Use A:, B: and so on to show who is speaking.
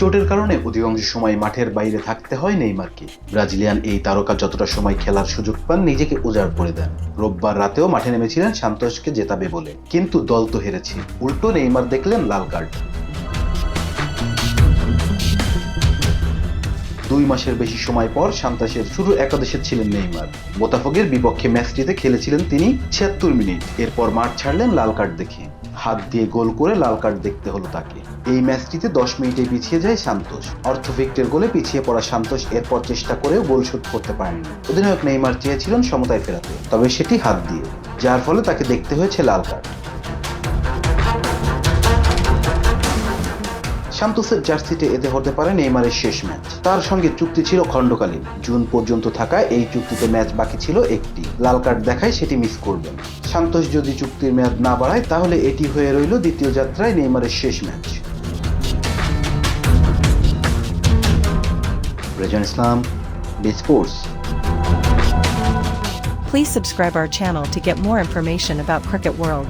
A: চোটের কারণে অধিকাংশ সময় মাঠের বাইরে থাকতে হয় নেইমারকে। ব্রাজিলিয়ান এই তারকা যতটা সময় খেলার সুযোগ পান নিজেকে উজাড় করে দেন। রোববার রাতেও মাঠে নেমেছিলেন সান্তোষকে জেতাবে বলে, কিন্তু দল তো হেরেছে। উল্টো নেইমার দেখলেন লাল কার্ড। দুই মাসের বেশি সময় পর সান্তাসের শুরু একাদশে ছিলেন নেইমার। বোতাফগের বিপক্ষে ম্যাচটিতে খেলেছিলেন তিনি ছিয়াত্তর মিনিট। এরপর মাঠ ছাড়লেন লাল কার্ড দেখে। হাত দিয়ে গোল করে লাল কার্ড দেখতে হলো তাকে। এই ম্যাচটিতে দশ মিনিটে পিছিয়ে যায় সান্তোষ। অর্থভিক্টের গোলে পিছিয়ে পড়া সান্তোষ এরপর চেষ্টা করেও গোল শোধ করতে পারেনি। অধিনায়ক নেইমার চেয়েছিলেন সমতায় ফেরাতে, তবে সেটি হাত দিয়ে, যার ফলে তাকে দেখতে হয়েছে লাল কার্ড। সান্তোসের জার্সিতে এতে হতে পারে নেইমারের শেষ ম্যাচ। তার সঙ্গে চুক্তি ছিল খণ্ডকালীন। জুন পর্যন্ত থাকা এই চুক্তিতে ম্যাচ বাকি ছিল একটি। লাল কার্ড দেখায় সেটি মিস করবেন। সান্তোষ যদি চুক্তির মেয়াদ না বাড়ায়, তাহলে এটি হয়ে রইল দ্বিতীয় যাত্রায় নেইমারের শেষ match. Rezon Islam B sports.
B: Please subscribe our channel to get more information about Cricket World.